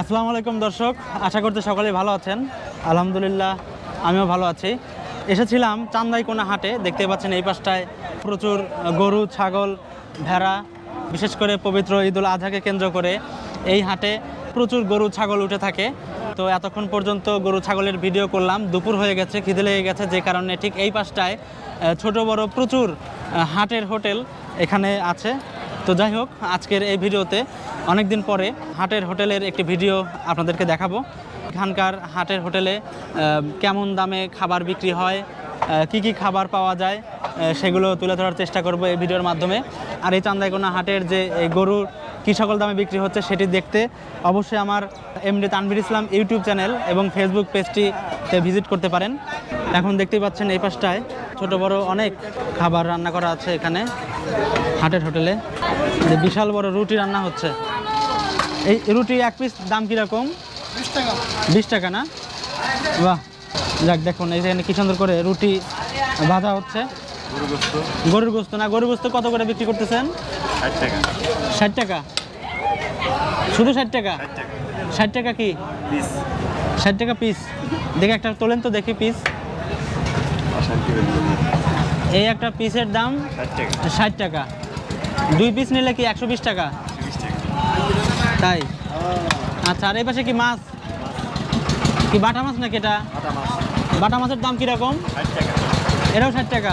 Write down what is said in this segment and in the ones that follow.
আসসালামু আলাইকুম দর্শক, আশা করতে সকলেই ভালো আছেন। আলহামদুলিল্লাহ, আমিও ভালো আছি। এসেছিলাম চান্দাইকোনা হাটে, দেখতে পাচ্ছেন এই পাশটায় প্রচুর গরু, ছাগল, ভেড়া, বিশেষ করে পবিত্র ঈদুল আজহাকে কেন্দ্র করে এই হাটে প্রচুর গরু, ছাগল উঠে থাকে। তো এতক্ষণ পর্যন্ত গরু, ছাগলের ভিডিও করলাম, দুপুর হয়ে গেছে, খিদে লেগে গেছে, যে কারণে ঠিক এই পাশটায় ছোট বড় প্রচুর হাটের হোটেল এখানে আছে। তো যাই হোক, আজকের এই ভিডিওতে অনেক দিন পরে হাটের হোটেলের একটি ভিডিও আপনাদেরকে দেখাবো। এখানকার হাটের হোটেলে কেমন দামে খাবার বিক্রি হয় কি কি খাবার পাওয়া যায় সেগুলো তুলে ধরার চেষ্টা করব এই ভিডিওর মাধ্যমে। আর এই চান্দাইকোনা হাটের যে গরুর কী সকল দামে বিক্রি হচ্ছে সেটি দেখতে অবশ্যই আমার MD Tanbir Islam YouTube channel এবং ফেসবুক পেজটিতে ভিজিট করতে পারেন। এখন দেখতেই পাচ্ছেন এই পাশটায় ছোট বড় অনেক খাবার রান্না করা আছে এখানে হাটের হোটেলে। বিশাল বড় রুটি রান্না হচ্ছে। এই রুটি এক পিস দাম কীরকম? বিশ টাকা। না? বাহ। যাক দেখুন এই যেখানে কি সুন্দর করে রুটি ভাজা হচ্ছে। গরুর গোস্ত। না গরুর গোস্ত কত করে বিক্রি করতেছেন? ষাট টাকা। ষাট টাকা? শুধু ষাট টাকা? ষাট টাকা। কি? পিস। ষাট টাকা পিস দেখে একটা তোলেন তো দেখি পিস এই একটা পিসের দাম ষাট টাকা। দুই পিস নিলে কি একশো বিশ টাকা? তাই? আচ্ছা আর এই পাশে কি মাছ? কি বাটা মাছ নাকি এটা? বাটা মাছের দাম কীরকম? এটাও ষাট টাকা।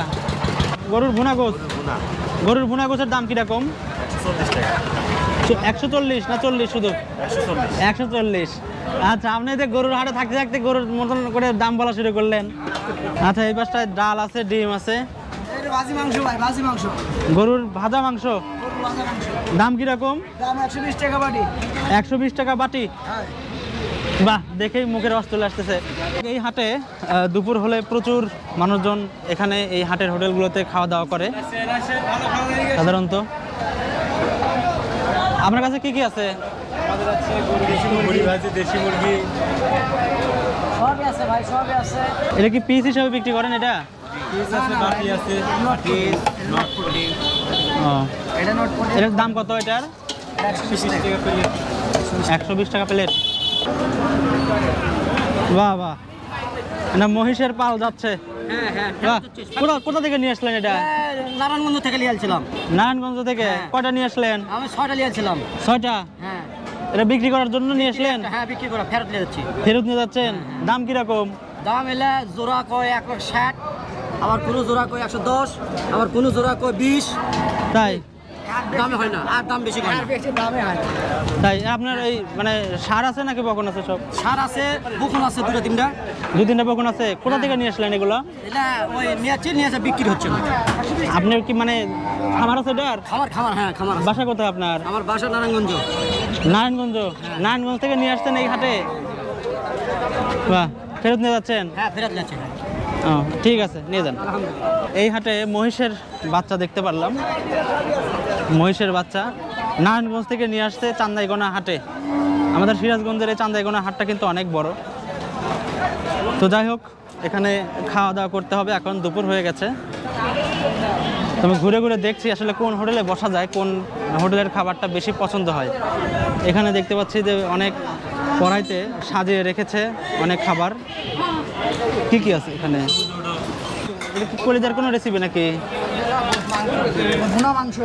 গরুর ভুনা গুনা গরুর ভুনা। গোসের দাম কীরকম? একশো চল্লিশ না চল্লিশ শুধু? একশো চল্লিশ। আচ্ছা আপনি যে গরুর হাটে থাকতে থাকতে গরুর মতন করে দাম বলা শুরু করলেন। আচ্ছা এই পাশটায় ডাল আছে ডিম আছে। গরুর ভাজা মাংস? দাম কীরকম? একশো বিশ টাকা বাটি। হ্যাঁ। বাহ দেখেই মুখের রস চলে আসতেছে। এই হাটে দুপুর হলে প্রচুর মানুষজন এখানে এই হাটের হোটেলগুলোতে খাওয়া দাওয়া করে। সাধারণত। আপনার কাছে কি কি আছে? ভাজি দেশি মুরগি। সবই আছে ভাই সবই আছে এটা কি পিস হিসাবে বিক্রি করেন এটা? পিস আছে বাটি আছে। পিস নট ফুডি এটা নোট করে এটার দাম কত এটার? একশো বিশ বিশ টাকা প্লেট একশো বিশ টাকা প্লেট বাহ বাহ। না মহিষের পাল যাচ্ছে। হ্যাঁ হ্যাঁ কোথা কোথা থেকে নিয়ে আসলেন এটা? নারায়ণগঞ্জ থেকে নিয়ে আসছিলাম। নারায়ণগঞ্জ থেকে? হ্যাঁ। কয়টা নিয়ে আসলেন? আমি ছয়টা নিয়ে আসছিলাম। ছয়টা? হ্যাঁ। এটা বিক্রি করার জন্য নিয়ে আসলেন? হ্যাঁ বিক্রি করা ফেরত নিয়ে যাচ্ছি। ফেরত নিয়ে যাচ্ছেন? দাম কীরকম? দাম এলে জোড়া কয় এক লাখ ষাট আবার কোনো জোড়া কয় একশো দশ আবার কোনো জোড়া কয় বিশ। তাই? দামে হয় না আর দাম বেশি হয় বেশি দামে হয় তাই আপনার এই মানে সার আছে নাকি বকন আছে সব? সার আছে বুকুন আছে দুটো তিনটা। দু তিনটা বকন আছে কোথা থেকে নিয়ে আসলেন এগুলো? এটা ওই নিয়ে আসে বিক্রি হচ্ছে। না আপনার কি মানে খামার আছে এটার? খামার খামার হ্যাঁ খামার বাসা কোথায় আপনার? আমার বাসা নারায়ণগঞ্জ। নারায়ণগঞ্জ? নারায়ণগঞ্জ থেকে নিয়ে আসছেন এই হাটে? বাহ ফেরত নিয়ে যাচ্ছেন? হ্যাঁ ফেরত যাচ্ছে। ও ঠিক আছে, নিয়ে যান। এই হাটে মহিষের বাচ্চা দেখতে পারলাম। মহিষের বাচ্চা নারায়ণগঞ্জ থেকে নিয়ে আসছে চান্দাইগোনা হাটে। আমাদের সিরাজগঞ্জের এই চান্দাইগোনা হাটটা কিন্তু অনেক বড়। তো যাই হোক, এখানে খাওয়া দাওয়া করতে হবে। এখন দুপুর হয়ে গেছে। তো আমি ঘুরে ঘুরে দেখছি আসলে কোন হোটেলে বসা যায়, কোন হোটেলের খাবারটা বেশি পছন্দ হয়। এখানে দেখতে পাচ্ছি যে অনেক কড়াইতে সাজিয়ে রেখেছে অনেক খাবার। কি কি আছে এখানে? কি কলিজার কোনো রেসিপি নাকি? ভুনা মাংস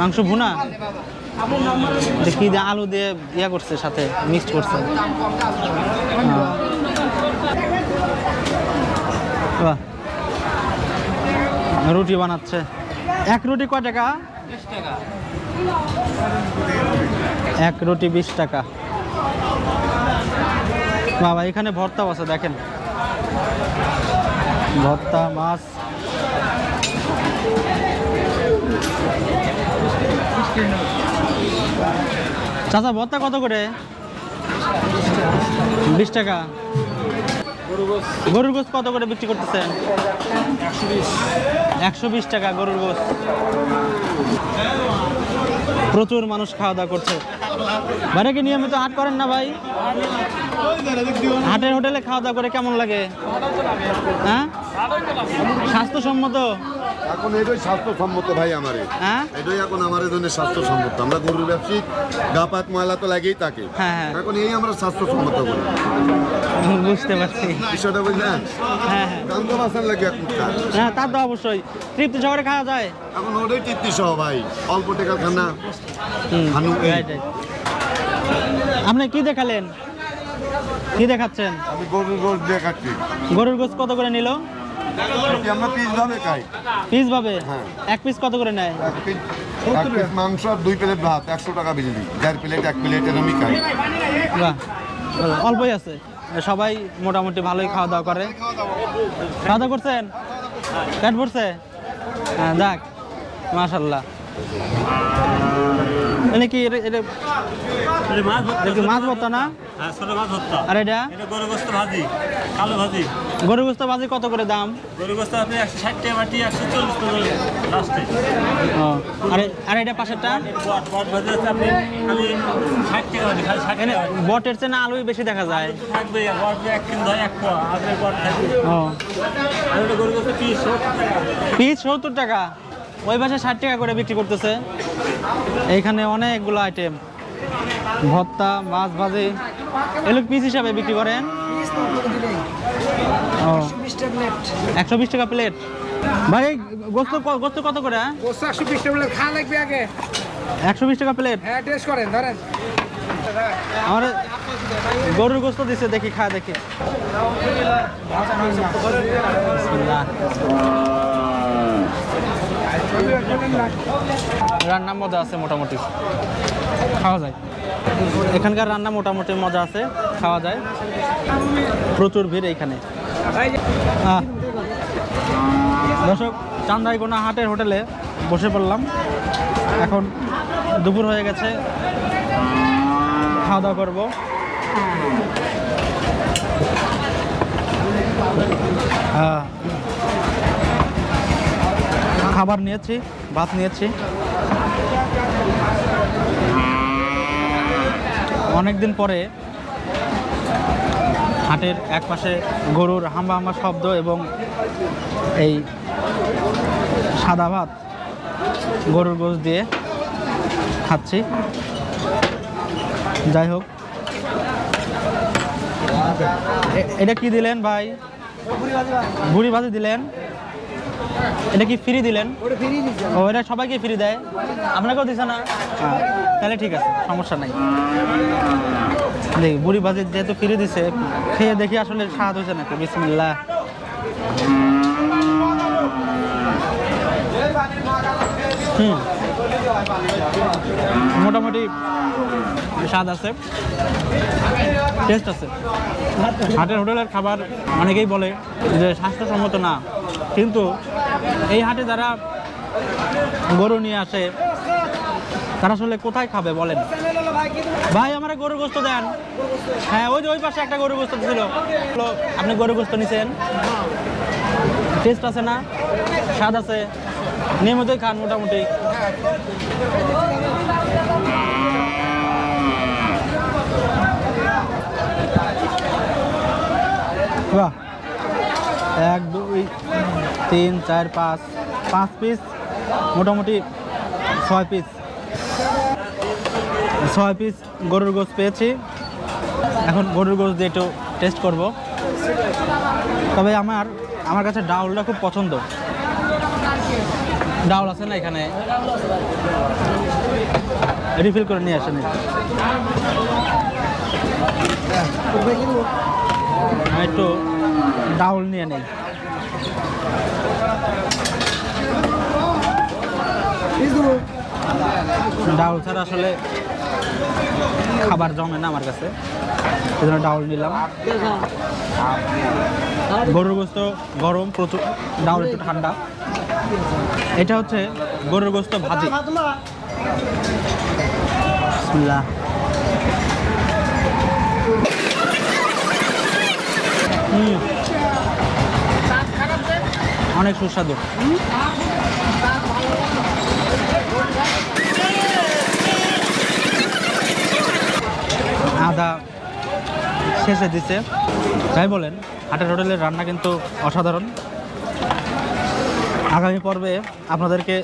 মাংস ভুনা? দেখি যে আলু দিয়ে ইয়া করছে সাথে মিক্সড করছে। রুটি বানাচ্ছে। এক রুটি কয় টাকা। এক রুটি বিশ টাকা। বাবা এখানে ভর্তাও আছে দেখেন। ভর্তা মাছ। চাচা ভর্তা কত করে? বিশ টাকা। গরুর গোস কত করে বিক্রি করতেছেন একশো বিশ। টাকা গরুর গোস প্রচুর মানুষ খাওয়া দাওয়া করছে। বাইরে কি নিয়মিত হাট করেন না ভাই? হাটের হোটেলে খাওয়া দাওয়া করে কেমন লাগে? হ্যাঁ? স্বাস্থ্যসম্মত? এখন এটাই স্বাস্থ্যসম্মত ভাই আমারে। হ্যাঁ? এটাই এখন আমাদের জন্য স্বাস্থ্যসম্মত। আমরা গরুর ব্যবসায়িক গা পাত ময়লা তো লাগেই থাকে হ্যাঁ, হ্যাঁ। এখন এই আমরা স্বাস্থ্যসম্মত করি বুঝতে পারছি। বিষয়টা বুঝলেন? হ্যাঁ হ্যাঁ। দাম তো বাঁচার লাগে কাজ। হ্যাঁ তা তো অবশ্যই। তৃপ্তি সহকারে খাওয়া যায়? এখন ওটাই তৃপ্তি সহ ভাই। অল্প টাকা খানা right. আপনি কি দেখালেন? কি দেখাচ্ছেন? আমি গরুর গোস দিয়ে খাচ্ছি গরুর গোস কত করে নিল? এটি আমরা পিস ভাবে খাই। পিস ভাবে? হ্যাঁ। এক পিস কত করে নেয়? এক পিস এক পিস মাংস আর দুই প্লেট ভাত একশো টাকা বিজলি দেড় প্লেট এক প্লেট আমি খাই। বাহ অল্পই আছে। সবাই মোটামুটি ভালোই খাওয়া দাওয়া করে। খাওয়া দাওয়া করছেন? পেট ভরছে? হ্যাঁ যাক মাশাল্লাহ এটা কি মাছ ভর্তা, না? ছোট মাছ ভর্তা আর এটা? এটা গরু গোস্ত ভাজি কালো ভাজি। গরু গোস্ত বাজি কত করে দাম? গরু গোস্ত আপনি একশো ষাট টাকা বাটি একশো চল্লিশ টাকা লাস্টে ও আর এ- আর এটা পাশেরটা? বট বট ভাজি আছে আপনি খালি ষাট টাকা বাটি খালি ষাট টাকা বটের চেয়ে না আলুই বেশি দেখা যায়। থাকবে বট এক কিলো হয় এক পোয়া আপনার বট থাকবে। ও। আর ওটা গরু গোস্ত পিস পিস সত্তর টাকা। ওই পাশে ষাট টাকা করে বিক্রি করতেছে। এইখানে অনেকগুলো আইটেম ভর্তা মাছ ভাজি এগুলো পিস হিসাবে বিক্রি করেন? একশো বিশ টাকা প্লেট ভাই গোস্ত গোস্ত কত করে হ্যাঁ? একশো বিশ টাকা খাওয়া লাগবে আগে। একশো বিশ টাকা প্লেট হ্যাঁ টেস্ট করেন ধরেন। আমার গরুর গোস্ত দিছে দেখি খা দেখি। রান্নার মজা আছে মোটামুটি। খাওয়া যায়। এখানকার রান্না মোটামুটি মজা আছে খাওয়া যায়। প্রচুর ভিড় এইখানে দর্শক চান্দাইকোনা হাটের হোটেলে বসে পড়লাম। এখন দুপুর হয়ে গেছে। খাওয়া দাওয়া করব। আহ, খাবার নিয়েছি, ভাত নিয়েছি। অনেক দিন পরে হাটের এক পাশে গরুর হাম্বা হাম্বা শব্দ এবং এই সাদা ভাত গরুর গোশ দিয়ে খাচ্ছি। যাই হোক। এটা কি দিলেন ভাই? বুড়ি ভাজি দিলেন? এটা কি ফ্রি দিলেন? ও এটা সবাইকে ফ্রি দেয়? আপনাকেও দিছে না? হ্যাঁ, তাহলে ঠিক আছে সমস্যা নাই। দেখি বুড়ি ভাজি যেহেতু ফ্রি দিছে খেয়ে দেখি আসলে স্বাদ হয়েছে নাকি। বিসমিল্লাহ। হুম। মোটামুটি স্বাদ আছে। টেস্ট আছে। হাটের হোটেলের খাবার অনেকেই বলে যে স্বাস্থ্যসম্মত না। কিন্তু এই হাটে যারা গরু নিয়ে আসে, তারা আসলে কোথায় খাবে বলেন? ভাই, আমার গরু গোস্ত দেন। হ্যাঁ ওই যে ওই পাশে একটা গরু গোস্ত ছিল। আপনি গরু গোস্ত নিছেন? টেস্ট আছে না? স্বাদ আছে? নিয়মিতই খান মোটামুটি। বাহ। এক, দুই তিন, চার, পাঁচ পাঁচ পিস মোটামুটি ছয় পিস ছয় পিস গরুর গোস পেয়েছি। এখন গরুর গোস দিয়ে একটু টেস্ট করব। তবে আমার আমার কাছে ডাউলটা খুব পছন্দ। ডাউল আছে না এখানে? রিফিল করে নিয়ে আসেন একটু ডাউল নিয়ে নেই। ডাউল ছাড়া আসলে খাবার জমে না আমার কাছে। সেজন্য ডাউল নিলাম। গরুর গোস্ত গরম, প্রচুর, ডাউল একটু ঠান্ডা। এটা হচ্ছে গরুর গোস্ত ভাজি। হুম। অনেক সুস্বাদু। আদা শেষে দিছে। যাই বলেন, হাটের হোটেলের রান্না কিন্তু অসাধারণ। আগামী পর্বে আপনাদেরকে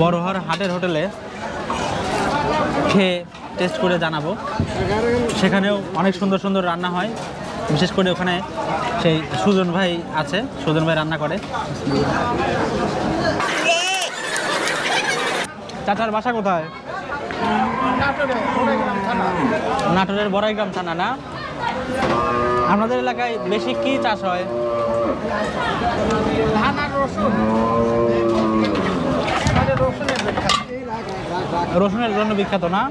বড়হার হাটের হোটেলে খেয়ে টেস্ট করে জানাব। সেখানেও অনেক সুন্দর সুন্দর রান্না হয়। বিশেষ করে ওখানে সেই সুজন ভাই আছে, সুজন ভাই রান্না করে। চাচার বাসা কোথায়? নাটোরের বড়াইগ্রাম থানা না? আপনাদের এলাকায় বেশি কি চাষ হয়? আমাদের। রসুনের জন্য বিখ্যাত না?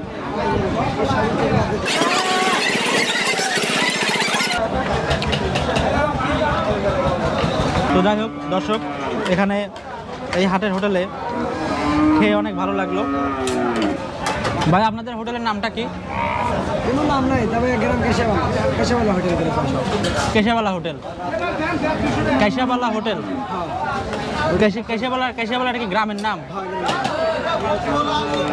তো যাই হোক দর্শক এখানে এই হাটের হোটেলে খেয়ে অনেক ভালো লাগল। ভাই আপনাদের হোটেলের নামটা কি? কোনো নাম নাই তবে গ্রাম Keshabala. Keshabala hotel Keshabala hotel. Keshabala hotel? কেশে- Keshabala কেশাবালাটা কি গ্রামের নাম।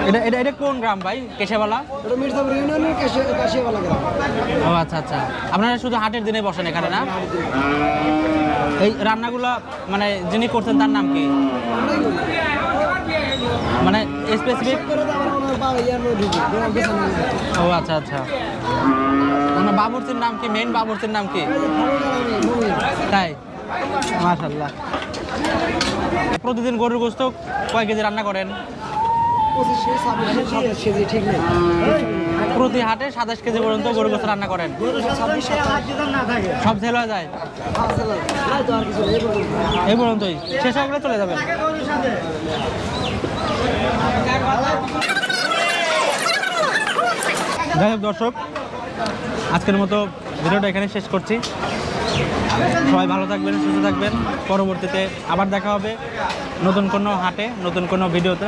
এটা এটা এটা কোন গ্রাম ভাই? কেশাবালা? এটা মির্জাপুর ইউনিয়নের কেশাবালা গ্রাম। ও আচ্ছা আচ্ছা। আপনারা শুধু হাটের দিনে বসেন এখানে না? এই রান্নাগুলো মানে যিনি করছেন তার নাম কি? মানে স্পেসিফিক মনে ও আচ্ছা আচ্ছা। মানে বাবুর্চির নাম কি? মেইন বাবুর্চির নাম কি? তাই? মাশাল্লাহ প্রতিদিন গরুর গোস্ত কয় কেজি রান্না করেন? প্রতি হাটে সাতাশ কেজি পর্যন্ত গরুর গোস্ত রান্না করেন। সব সেল হয়ে যায়। এই পর্যন্ত। এই পর্যন্তই। শেষ হয়ে গেলে চলে যাবেন। যাই হোক দর্শক আজকের মতো ভিডিওটা এখানে শেষ করছি। সবাই ভালো থাকবেন সুস্থ থাকবেন। পরবর্তীতে আবার দেখা হবে নতুন কোনো হাটে নতুন কোনো ভিডিওতে।